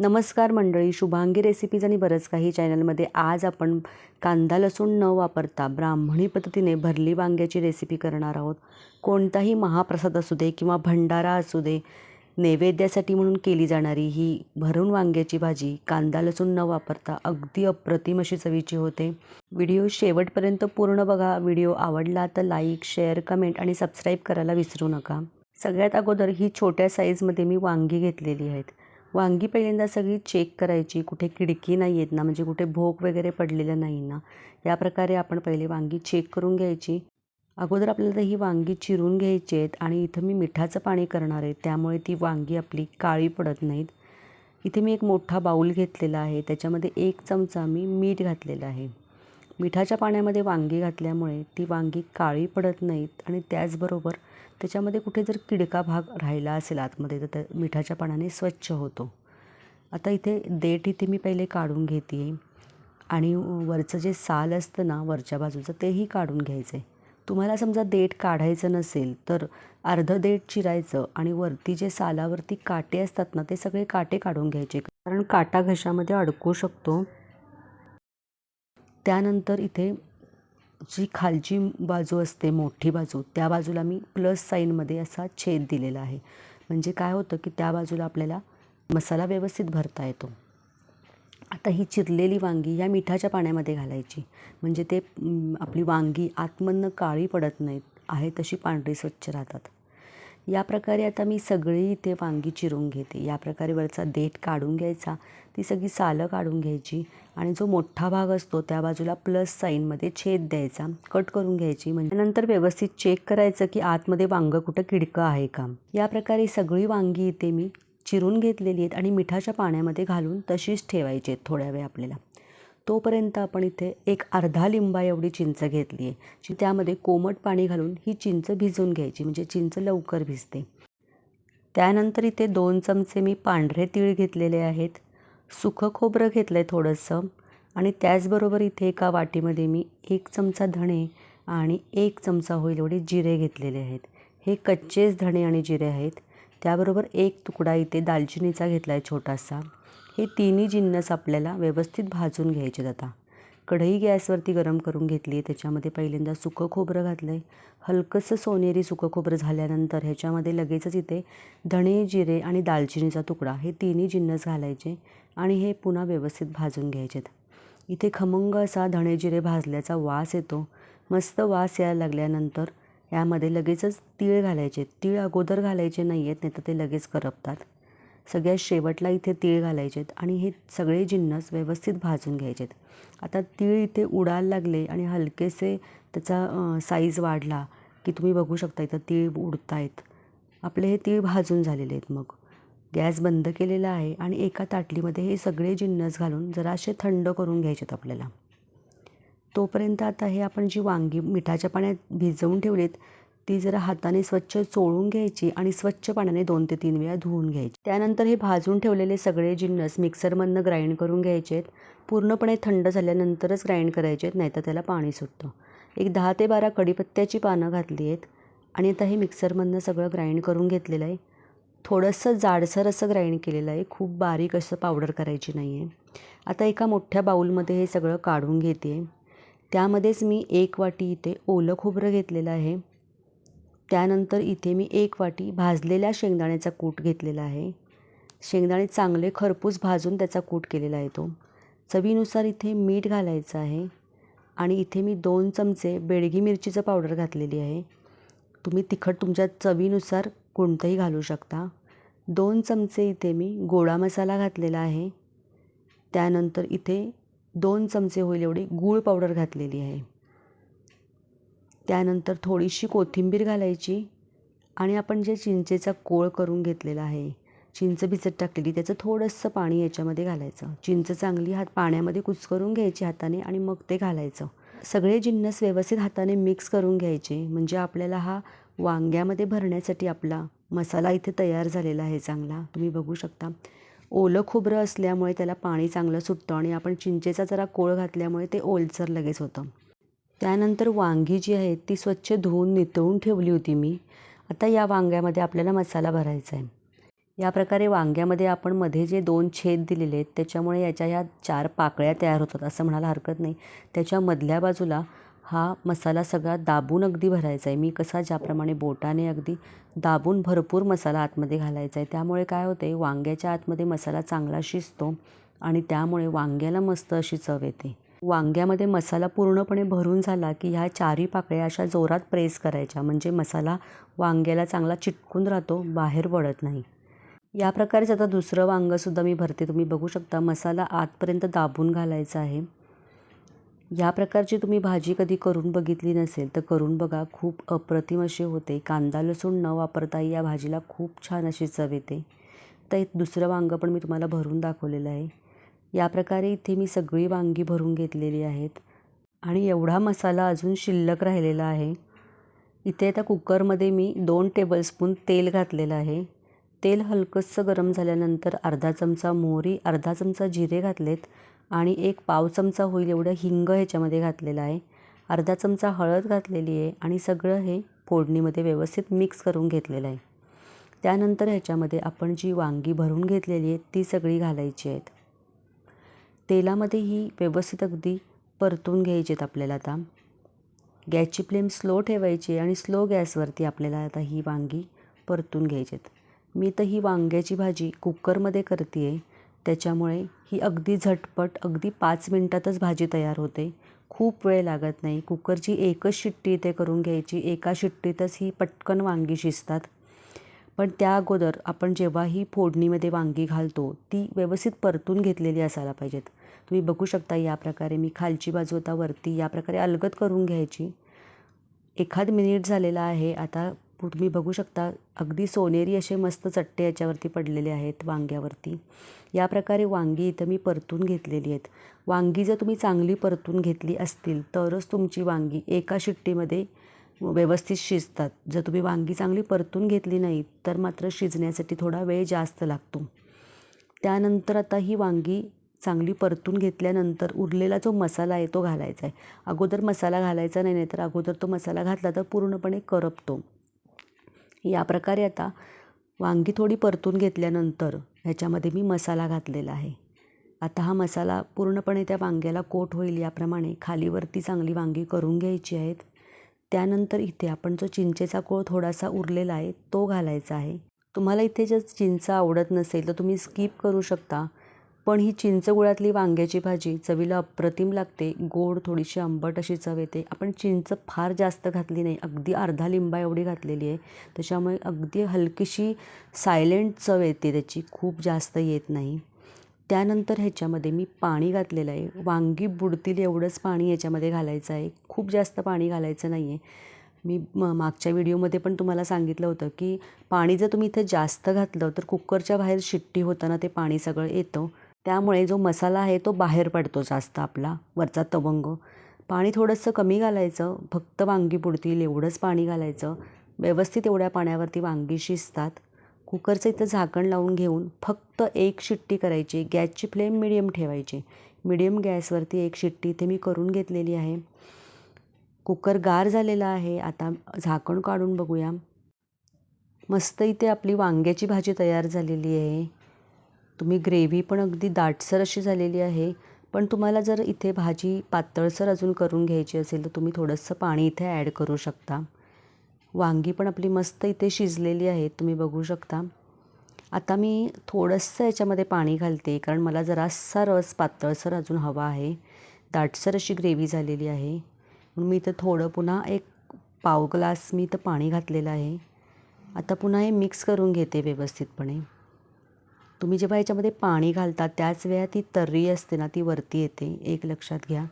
नमस्कार मंडळी शुभांगी रेसिपीज आणि बरंच काही चॅनलमध्ये आज आपण कांदा लसूण न वापरता ब्राह्मणी पद्धतीने भरली वांग्याची रेसिपी करणार आहोत. कोणताही महाप्रसाद असू दे किंवा भंडारा असू दे नैवेद्यासाठी म्हणून केली जाणारी ही भरून वांग्याची भाजी कांदा लसूण न वापरता अगदी अप्रतिम अशी चवीची होते. व्हिडिओ शेवटपर्यंत पूर्ण बघा. व्हिडिओ आवडला तर लाईक शेअर कमेंट आणि सबस्क्राईब करायला विसरू नका. सगळ्यात अगोदर ही छोट्या साईजमध्ये मी वांगी घेतलेली आहेत. वांगी पहिल्यांदा सगळी चेक करायची. कुठे किडकी नाही आहेत ना म्हणजे कुठे भोक वगैरे पडलेलं नाही ना या प्रकारे आपण पहिले वांगी चेक करून घ्यायची. अगोदर आपल्याला ही वांगी चिरून घ्यायची आहेत आणि इथं मी मिठाचं पाणी करणार आहे. त्यामुळे ती वांगी आपली काळी पडत नाहीत. इथे मी एक मोठा बाऊल घेतलेला आहे. त्याच्यामध्ये एक चमचा मी मीठ घातलेलं आहे. मिठाच्या पाण्यामध्ये वांगी घातल्यामुळे ती वांगी काळी पडत नाहीत आणि त्याचबरोबर त्याच्यामध्ये कुठे जर किडका भाग राहिला असेल आतमध्ये तर त्या मिठाच्या पाण्याने स्वच्छ होतो. आता इथे देठ इथे मी पहिले काढून घेते. आणि वरचं जे साल असतं ना वरच्या बाजूचं तेही काढून घ्यायचं. आहे तुम्हाला समजा देठ काढायचं नसेल तर अर्धं देठ चिरायचं आणि वरती जे सालावरती काटे असतात ना ते सगळे काटे काढून घ्यायचे. कारण काटा घशामध्ये अडकू शकतो. त्यानंतर इथे जी खालची बाजू असते मोठी बाजू त्या बाजूला मी प्लस साईनमध्ये असा छेद दिलेला आहे. म्हणजे काय होतं की त्या बाजूला आपल्याला मसाला व्यवस्थित भरता येतो. आता ही चिरलेली वांगी या मिठाच्या पाण्यामध्ये घालायची. म्हणजे ते आपली वांगी आतमधनं काळी पडत नाहीत आहे तशी पांढरी स्वच्छ राहतात. या प्रकारे आता मी सगळी इथे वांगी चिरून घेते. या प्रकारे वरचा देठ काढून घ्यायचा. ती सगळी सालं काढून घ्यायची आणि जो मोठा भाग असतो त्या बाजूला प्लस साईनमध्ये छेद द्यायचा कट करून घ्यायची. म्हणजे नंतर व्यवस्थित चेक करायचं की आतमध्ये वांगं कुठं किडकं आहे का. या प्रकारे सगळी वांगी इथे मी चिरून घेतलेली आहेत आणि मिठाच्या पाण्यामध्ये घालून तशीच ठेवायची आहेत थोड्या वेळ आपल्याला. तोपर्यंत आपण इथे एक अर्धा लिंबा एवढी चिंच घेतली आहे. जी त्यामध्ये कोमट पाणी घालून ही चिंच भिजवून घ्यायची म्हणजे चिंच लवकर भिजते. त्यानंतर इथे दोन चमचे मी पांढरे तीळ घेतलेले आहेत. सुकं खोबरं घेतलं आहे थोडंसं. आणि त्याचबरोबर इथे एका वाटीमध्ये मी एक चमचा धणे आणि एक चमचा होईल एवढे जिरे घेतलेले आहेत. हे कच्चेच धणे आणि जिरे आहेत. त्याबरोबर एक तुकडा इथे दालचिनीचा घेतला आहे छोटासा. हे तिन्ही जिन्नस आपल्याला व्यवस्थित भाजून घ्यायचे आता. कढई गॅसवरती गरम करून घेतली आहे. त्याच्यामध्ये पहिल्यांदा सुकं खोबरं घातलं आहे हलकंसं सोनेरी सुकं खोबरं झाल्यानंतर ह्याच्यामध्ये लगेचच इथे धणे जिरे आणि दालचिनीचा तुकडा हे तिन्ही जिन्नस घालायचे आणि हे पुन्हा व्यवस्थित भाजून घ्यायचेत. इथे खमंग असा धणे जिरे भाजल्याचा वास येतो. मस्त वास यायला लागल्यानंतर यामध्ये लगेचच तीळ घालायचे. तीळ अगोदर घालायचे नाही आहेत नाही तर ते लगेच करपतात. सगळ्यात शेवटला इथे तीळ घालायचेत आणि हे सगळे जिन्नस व्यवस्थित भाजून घ्यायचेत. आता तीळ इथे उडायला लागले आणि हलकेसे त्याचा साईज वाढला की तुम्ही बघू शकता इथं तीळ उडत आहेत आपले हे तीळ भाजून झालेले आहेत मग. गॅस बंद केलेला आहे आणि एका ताटलीमध्ये हे सगळे जिन्नस घालून जरासे थंड करून घ्यायचेत आपल्याला. तोपर्यंत आता हे आपण जी वांगी मिठाच्या पाण्यात भिजवून ठेवलीत ती जरा हाताने स्वच्छ चोळून घ्यायची आणि स्वच्छ पाण्याने दोन ते तीन वेळा धुवून घ्यायची. त्यानंतर हे भाजून ठेवलेले सगळे जिन्नस मिक्सरमधनं ग्राइंड करून घ्यायचे आहेत पूर्णपणे थंड झाल्यानंतरच ग्राइंड करायचे आहेत नाहीतर त्याला पाणी सुटतं. एक दहा ते बारा कढीपत्त्याची पानं घातली आहेत आणि आता हे मिक्सरमधनं सगळं ग्राइंड करून घेतलेलं आहे. थोडंसं जाडसर असं ग्राइंड केलेलं आहे. खूप बारीक असं पावडर करायची नाही आहे आता एका मोठ्या बाऊलमध्ये हे सगळं काढून घेते त्यामध्येच मी एक वाटी इथे ओलं खोबरं घेतलेलं आहे. त्यानंतर इथे मी एक वाटी भाजलेल्या शेंगदाण्याचा कूट घेतलेला आहे. शेंगदाणे चांगले खरपूस भाजून त्याचा कूट केलेला आहे तो. चवीनुसार इथे मीठ घालायचं आहे आणि इथे मी दोन चमचे बेडगी मिरचीचं पावडर घातलेली आहे. तुम्ही तिखट तुमच्या चवीनुसार कोणतंही घालू शकता. दोन चमचे इथे मी गोडा मसाला घातलेला आहे. त्यानंतर इथे दोन चमचे होईल एवढी गूळ पावडर घातलेली आहे. त्यानंतर थोडीशी कोथिंबीर घालायची आणि आपण जे चिंचेचा कोळ करून घेतलेला आहे चिंच भिजत टाकलेली त्याचं थोडंसं पाणी याच्यामध्ये घालायचं. चिंच चांगली हात पाण्यामध्ये कुचकरून घ्यायची हाताने आणि मग ते घालायचं. सगळे जिन्नस व्यवस्थित हाताने मिक्स करून घ्यायचे म्हणजे आपल्याला हा वांग्यामध्ये भरण्यासाठी आपला मसाला इथे तयार झालेला आहे चांगला. तुम्ही बघू शकता. ओलं खोबरं असल्यामुळे त्याला पाणी चांगलं सुटतं आणि आपण चिंचेचा जरा कोळ घातल्यामुळे ते ओलसर लगेच होतं. त्यानंतर वांगी जी आहेत ती स्वच्छ धुवून नितळून ठेवली होती मी. आता या वांग्यामध्ये आपल्याला मसाला भरायचा आहे. या प्रकारे वांग्यामध्ये आपण मध्ये जे दोन छेद दिलेले आहेत त्याच्यामुळे याच्या ह्या चार पाकळ्या तयार होतात असं म्हणायला हरकत नाही. त्याच्या मधल्या बाजूला हा मसाला सगळा दाबून अगदी भरायचा आहे. मी कसा ज्याप्रमाणे बोटाने अगदी दाबून भरपूर मसाला आतमध्ये घालायचा आहे त्यामुळे काय होतं आहे वांग्याच्या आतमध्ये मसाला चांगला शिजतो आणि त्यामुळे वांग्याला मस्त अशी चव येते. वांग्यामध्ये मसाला पूर्णपणे भरून झाला की ह्या चारी पाकळ्या अशा जोरात प्रेस करायच्या. म्हणजे मसाला वांग्याला चांगला चिटकून राहतो बाहेर पडत नाही. या प्रकारेच आता दुसरं वांगंसुद्धा मी भरते. तुम्ही बघू शकता मसाला आतपर्यंत दाबून घालायचा आहे. या प्रकारची तुम्ही भाजी कधी करून बघितली नसेल तर करून बघा. खूप अप्रतिम अशी होते. कांदा लसूण न वापरता या भाजीला खूप छान अशी चव येते. तर एक दुसरं वांगं पण मी तुम्हाला भरून दाखवलेलं आहे. या प्रकारे इथे मी सगळी वांगी भरून घेतलेली आहेत. आणि एवढा मसाला अजून शिल्लक राहिलेला आहे. इथे आता कुकरमध्ये मी दोन टेबलस्पून तेल घातलेलं आहे. तेल हलकंसं गरम झाल्यानंतर अर्धा चमचा मोहरी अर्धा चमचा जिरे घातलेत आणि एक पाव चमचा होईल एवढं हिंग ह्याच्यामध्ये घातलेलं आहे. अर्धा चमचा हळद घातलेली आहे आणि सगळं हे फोडणीमध्ये व्यवस्थित मिक्स करून घेतलेलं आहे. त्यानंतर ह्याच्यामध्ये आपण जी वांगी भरून घेतलेली आहेत ती सगळी घालायची आहेत. तेलामध्ये ही व्यवस्थित अगदी परतून घ्यायची आहेत आपल्याला आता. गॅसची फ्लेम स्लो ठेवायची आणि स्लो गॅसवरती आपल्याला आता ही वांगी परतून घ्यायची आहेत मी तर ही वांग्याची भाजी कुकरमध्ये करते आहे त्याच्यामुळे ही अगदी झटपट अगदी पाच मिनटातच भाजी तयार होते. खूप वेळ लागत नाही. कुकरची एकच शिट्टी इथे करून घ्यायची एका शिट्टीतच ही पटकन वांगी शिजतात. पण त्या अगोदर आपण जेव्हा ही फोडणीमध्ये वांगी घालतो ती व्यवस्थित परतून घेतलेली असायला पाहिजेत. तुम्ही बघू शकता या प्रकारे. मी खालची बाजू आता वरती या प्रकारे अलगद करून घ्यायची. एखाद मिनिट झालेला आहे. आता तुम्ही बघू शकता अगदी सोनेरी असे मस्त चट्टे याच्यावरती पडलेले आहेत वांग्यावरती. या प्रकारे वांगी इथं मी परतून घेतलेली आहेत. वांगी जर तुम्ही चांगली परतून घेतली असतील तरच तुमची वांगी एका शिट्टीमध्ये व्यवस्थित शिजतात. जर तुम्ही वांगी चांगली परतून घेतली नाही तर मात्र शिजण्यासाठी थोडा वेळ जास्त लागतो. त्यानंतर आता ही वांगी चांगली परतून घेतल्यानंतर उरलेला जो मसाला आहे तो घालायचा आहे. अगोदर मसाला घालायचा नाही नाही तर अगोदर तो मसाला घातला तर पूर्णपणे करपतो. या प्रकारे आता वांगी थोडी परतून घेतल्यानंतर ह्याच्यामध्ये मी मसाला घातलेला आहे. आता हा मसाला पूर्णपणे त्या वांग्याला कोट होईल याप्रमाणे खालीवरती चांगली वांगी करून घ्यायची आहेत. त्यानंतर इथे आपण जो चिंचेचा कोळ थोडासा उरलेला आहे तो घालायचा आहे. तुम्हाला इथे जर चिंच आवडत नसेल तर तुम्ही स्किप करू शकता. पण ही चिंचगुळातली वांग्याची भाजी चवीला अप्रतिम लागते. गोड थोडीशी आंबट अशी चव येते. आपण चिंच फार जास्त घातली नाही. अगदी अर्धा लिंबा एवढी घातलेली आहे. त्याच्यामुळे अगदी हलकीशी सायलेंट चव येते त्याची. खूप जास्त येत नाही. त्यानंतर ह्याच्यामध्ये मी पाणी घातलेलं आहे. वांगी बुडतील एवढंच पाणी याच्यामध्ये घालायचं आहे. खूप जास्त पाणी घालायचं नाही आहे मी म मागच्या व्हिडिओमध्ये पण तुम्हाला सांगितलं होतं की पाणी जर तुम्ही इथं जास्त घातलं तर कुकरच्या बाहेर शिट्टी होताना ते पाणी सगळं येतं. त्यामुळे जो मसाला आहे तो बाहेर पडतो जास्त आपला वरचा तवंग. पाणी थोडंसं कमी घालायचं फक्त वांगी बुडतील एवढंच पाणी घालायचं. व्यवस्थित एवढ्या पाण्यावरती वांगी शिजतात. कुकरचं इथं झाकण लावून घेऊन फक्त एक शिट्टी करायची गॅसची फ्लेम मिडियम ठेवायची. मिडियम गॅसवरती एक शिट्टी इथे मी करून घेतलेली आहे. कुकर गार झालेला आहे आता झाकण काढून बघूया. मस्त इथे आपली वांग्याची भाजी तयार झालेली आहे. तुम्ही ग्रेव्ही पण अगदी दाटसर अशी झालेली आहे पण तुम्हाला जर इथे भाजी पातळसर अजून करून घ्यायची असेल तर तुम्ही थोडंसं पाणी इथे ॲड करू शकता. वांगी पण आपली मस्त इथे शिजलेली आहेत तुम्ही बघू शकता. आता मी थोडंसं याच्यामध्ये पाणी घालते कारण मला जरासा रस पातळसर अजून हवा आहे. दाटसर अशी ग्रेव्ही झालेली आहे. म्हणून मी इथं थोडं पुन्हा एक पाव ग्लास मी इथं पाणी घातलेलं आहे. आता पुन्हा हे मिक्स करून घेते व्यवस्थितपणे. तुम्ही जेव्हा याच्यामध्ये पाणी घालता त्याच वेळा ती तर्री असते ना ती वरती येते. एक लक्षात घ्या.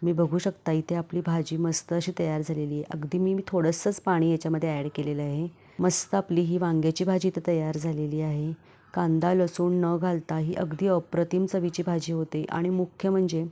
तुम्ही बघू शकता इथे आपली भाजी मस्त अशी तयार झालेली आहे. अगदी मी थोडंसंच पाणी याच्यामध्ये ॲड केलेलं आहे. मस्त आपली ही वांग्याची भाजी इथं तयार झालेली आहे. कांदा लसूण न घालता ही अगदी अप्रतिम चवीची भाजी होते. आणि मुख्य म्हणजे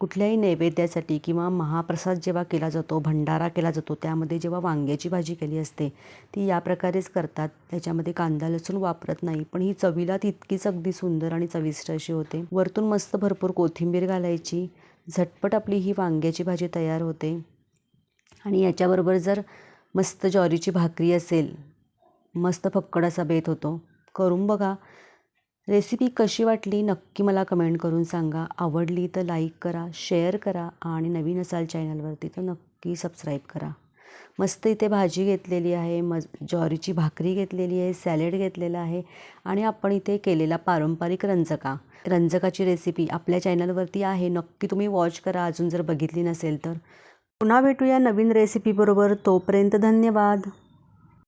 कुठल्याही नैवेद्यासाठी किंवा महाप्रसाद जेव्हा केला जातो भंडारा केला जातो त्यामध्ये जेव्हा वांग्याची भाजी केली असते ती या प्रकारेच करतात. त्याच्यामध्ये कांदा लसूण वापरत नाही पण ही चवीला तितकीच अगदी सुंदर आणि चविष्ट अशी होते. वरतून मस्त भरपूर कोथिंबीर घालायची. झटपट आपली ही वांग्याची भाजी तयार होते. आणि याच्याबरोबर जर मस्त ज्वारीची भाकरी असेल मस्त फक्कड असा बेत होतो. करून बघा. रेसिपी कशी वाटली नक्की मला कमेंट करून सांगा. आवडली तर लाईक करा शेअर करा आणि नवीन असाल चॅनलवरती तर नक्की सबस्क्राईब करा. मस्त इथे भाजी घेतलेली आहे मज ज्वारीची भाकरी घेतलेली आहे सॅलेड घेतलेलं आहे आणि आपण इथे केलेला पारंपरिक रंजका. रंजकाची रेसिपी आपल्या चॅनलवरती आहे नक्की तुम्ही वॉच करा. अजून जर बघितली नसेल तर. पुन्हा भेटूया नवीन रेसिपीबरोबर तोपर्यंत धन्यवाद.